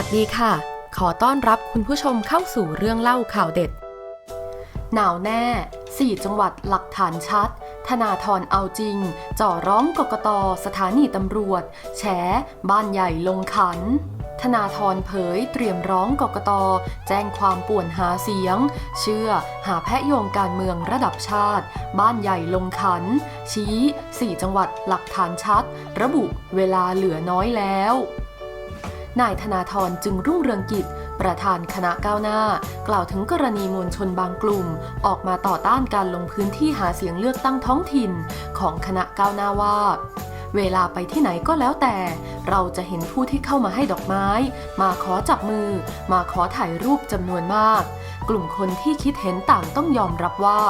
วัสดีค่ะ ขอต้อนรับคุณผู้ชมเข้าสู่เรื่องเล่าข่าวเด็ด หนาวแน่ 4 จังหวัดหลักฐานชัด ธนาธรเอาจริง จ่อร้องกกตสถานีตำรวจ แฉ บ้านใหญ่ลงขัน ธนาธรเผยเตรียมร้องกกต แจ้งความป่วนหาเสียง เชื่อหาแพะโยงการเมืองระดับชาติ บ้านใหญ่ลงขัน ชี้ 4 จังหวัดหลักฐานชัด ระบุเวลาเหลือน้อยแล้ว นายธนาธรจึงรุ่งเรืองกิจ ประธานคณะก้าวหน้า กล่าวถึงกรณีมวลชนบางกลุ่ม ออกมาต่อต้านการลงพื้นที่หาเสียงเลือกตั้งท้องถิ่น ของคณะก้าวหน้าว่า เวลาไปที่ไหนก็แล้วแต่ เราจะเห็นผู้ที่เข้ามาให้ดอกไม้ มาขอจับมือ มาขอถ่ายรูปจำนวนมาก กลุ่มคนที่คิดเห็นต่างต้องยอมรับว่า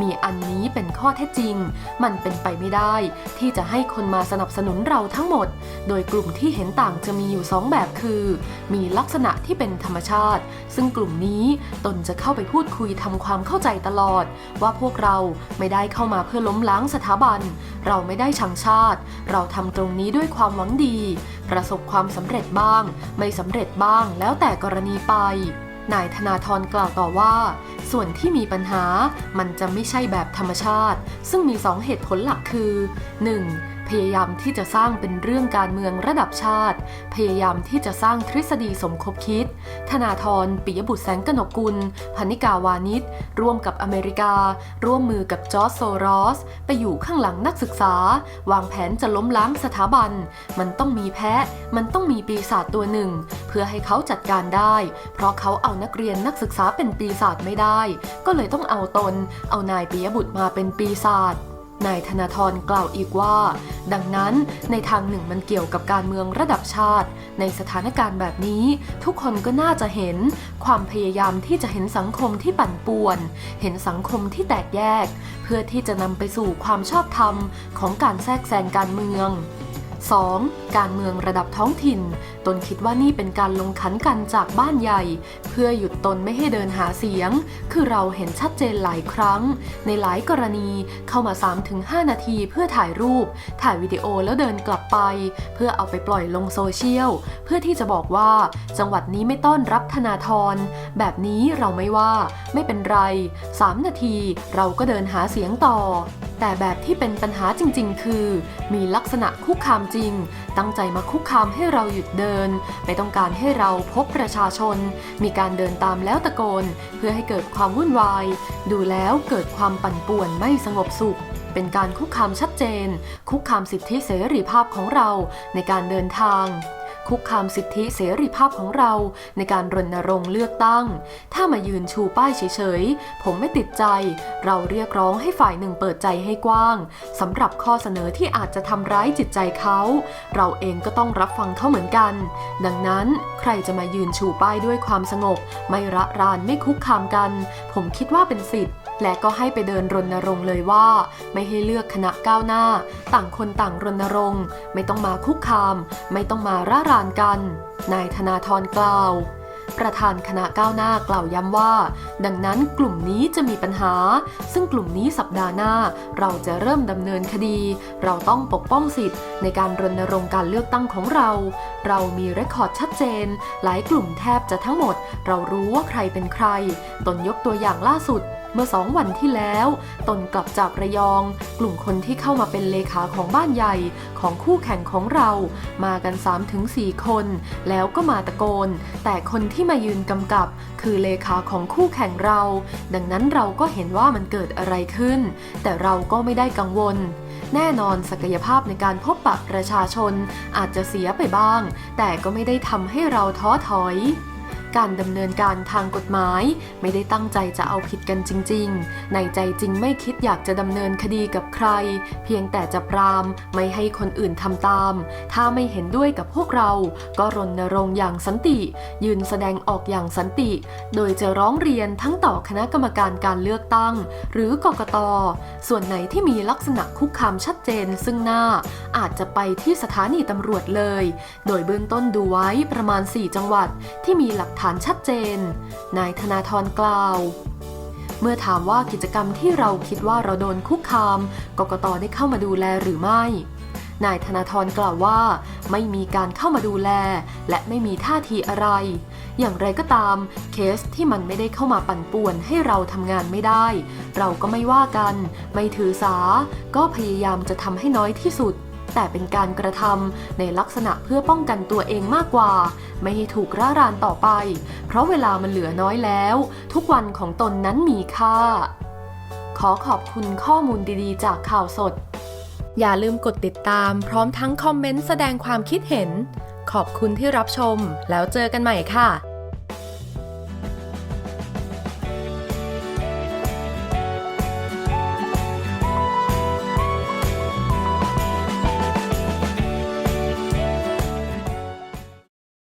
มีอันนี้เป็นข้อเท็จจริง มันเป็นไปไม่ได้ ที่จะให้คนมาสนับสนุนเราทั้งหมด โดยกลุ่มที่เห็นต่างจะมีอยู่สองแบบคือ มีลักษณะที่เป็นธรรมชาติ ซึ่งกลุ่มนี้ตนจะเข้าไปพูดคุยทำความเข้าใจตลอด ว่าพวกเราไม่ได้เข้ามาเพื่อล้มล้างสถาบัน เราไม่ได้ชังชาติ เราทำตรงนี้ด้วยความหวังดีประสบความสำเร็จบ้าง ไม่สำเร็จบ้างแล้วแต่กรณีไป นายธนาธรกล่าวต่อว่า ส่วนที่มีปัญหามันจะไม่ใช่แบบธรรมชาติ ซึ่งมีสองเหตุผลหลักคือ 1. พยายามที่จะสร้างเป็นเรื่องการเมืองระดับชาติ พยายามที่จะสร้างทฤษฎีสมคบคิด ธนาธรปิยบุตรแสงกนกุลพนิกาวานิชร่วมกับอเมริกา ร่วมมือกับจอร์จโซรอส ไปอยู่ข้างหลังนักศึกษา วางแผนจะล้มล้างสถาบัน มันต้องมีแพ้ มันต้องมีปีศาจตัวหนึ่ง เพื่อให้เขาจัดการได้ เพราะเขาเอานักเรียนนักศึกษาเป็นปีศาจไม่ได้ ก็เลยต้องเอาตน เอานายปิยบุตรมาเป็นปีศาจ นายธนาธรกล่าวอีกว่า ดังนั้นในทางหนึ่งมันเกี่ยวกับการเมืองระดับชาติ ในสถานการณ์แบบนี้ ทุกคนก็น่าจะเห็น ความพยายามที่จะเห็นสังคมที่ปั่นป่วน เห็นสังคมที่แตกแยก เพื่อที่จะนำไปสู่ความชอบธรรมของการแทรกแซงการเมือง 2. การเมืองระดับท้องถิ่น ตนคิดว่านี่เป็นการลงขันกันจากบ้านใหญ่ เพื่อหยุดตนไม่ให้เดินหาเสียง คือเราเห็นชัดเจนหลายครั้ง ในหลายกรณีเข้ามา 3-5 นาทีเพื่อถ่ายรูป ถ่ายวิดีโอแล้วเดินกลับไป เพื่อเอาไปปล่อยลงโซเชียล เพื่อที่จะบอกว่าจังหวัดนี้ไม่ต้อนรับธนาธรแบบนี้เราไม่ว่า ไม่เป็นไร 3 นาทีเราก็เดินหาเสียงต่อ แต่แบบที่เป็นปัญหาจริง ๆ คือ มีลักษณะคุกคามจริง ตั้งใจมาคุกคามให้เราหยุดเดิน ไม่ต้องการให้เราพบประชาชน มีการเดินตามแล้วตะโกน เพื่อให้เกิดความวุ่นวาย ดูแล้วเกิดความปั่นป่วนไม่สงบสุขเป็นการคุกคามชัดเจน คุกคามสิทธิเสรีภาพของเราในการเดินทาง คุกคามสิทธิเสรีภาพของเราในการรณรงค์เลือกตั้ง ถ้ามายืนชูป้ายเฉยๆ ผมไม่ติดใจ เราเรียกร้องให้ฝ่ายหนึ่งเปิดใจให้กว้างสำหรับข้อเสนอที่อาจจะทำร้ายจิตใจเขา เราเองก็ต้องรับฟังเขาเหมือนกัน ดังนั้นใครจะมายืนชูป้ายด้วยความสงบ ไม่ระรานไม่คุกคามกัน ผมคิดว่าเป็นสิทธิ์ และก็ให้ไปเดินรณรงค์เลยว่า ไม่ให้เลือกคณะก้าวหน้า ต่างคนต่างรณรงค์ ไม่ต้องมาคุกคาม ไม่ต้องมาร่ารานกัน นายธนาธรกล่าว ประธานคณะก้าวหน้ากล่าวย้ำว่า ดังนั้นกลุ่มนี้จะมีปัญหา ซึ่งกลุ่มนี้สัปดาห์หน้า เราจะเริ่มดำเนินคดี เราต้องปกป้องสิทธิ์ ในการรณรงค์การเลือกตั้งของเรา เรามีเรคคอร์ดชัดเจน หลายกลุ่มแทบจะทั้งหมด เรารู้ว่าใครเป็นใคร ตนยกตัวอย่างล่าสุด เมื่อสองวันที่แล้วตนกลับจากระยอง กลุ่มคนที่เข้ามาเป็นเลขาของบ้านใหญ่ของคู่แข่งของเรา มากัน 3-4 คน แล้วก็มาตะโกน แต่คนที่มายืนกำกับ คือเลขาของคู่แข่งเรา ดังนั้นเราก็เห็นว่ามันเกิดอะไรขึ้น แต่เราก็ไม่ได้กังวลแน่นอนศักยภาพในการพบปะประชาชนอาจจะเสียไปบ้าง แต่ก็ไม่ได้ทำให้เราท้อถอย การดำเนินการทางกฎหมาย ไม่ได้ตั้งใจจะเอาผิดกันจริง ๆ ในใจจริงไม่คิดอยากจะดำเนินคดีกับใคร เพียงแต่จะปรามไม่ให้คนอื่นทำตาม ถ้าไม่เห็นด้วยกับพวกเรา ก็รณรงค์อย่างสันติ ยืนแสดงออกอย่างสันติ โดยจะร้องเรียนทั้งต่อคณะกรรมการการเลือกตั้ง หรือกกต ส่วนไหนที่มีลักษณะคุกคามชัดเจนซึ่งหน้า อาจจะไปที่สถานีตำรวจเลย โดยเบื้องต้นดูไว้ประมาณ 4 จังหวัดที่มีหลักฐานชัดเจน นายธนาธรกล่าว เมื่อถามว่ากิจกรรมที่เราคิดว่าเราโดนคุกคาม กกตได้เข้ามาดูแลหรือไม่ นายธนาธรกล่าวว่า ไม่มีการเข้ามาดูแล และไม่มีท่าทีอะไร อย่างไรก็ตาม เคสที่มันไม่ได้เข้ามาปั่นป่วนให้เราทำงานไม่ได้ เราก็ไม่ว่ากัน ไม่ถือสา ก็พยายามจะทำให้น้อยที่สุด แต่เป็นการกระทำในลักษณะเพื่อป้องกันตัวเองมากกว่า ไม่ให้ถูกร่ารานต่อไป เพราะเวลามันเหลือน้อยแล้ว ทุกวันของตนนั้นมีค่า ขอขอบคุณข้อมูลดีๆ จากข่าวสด อย่าลืมกดติดตามพร้อมทั้งคอมเมนต์แสดงความคิดเห็น ขอบคุณที่รับชม แล้วเจอกันใหม่ค่ะ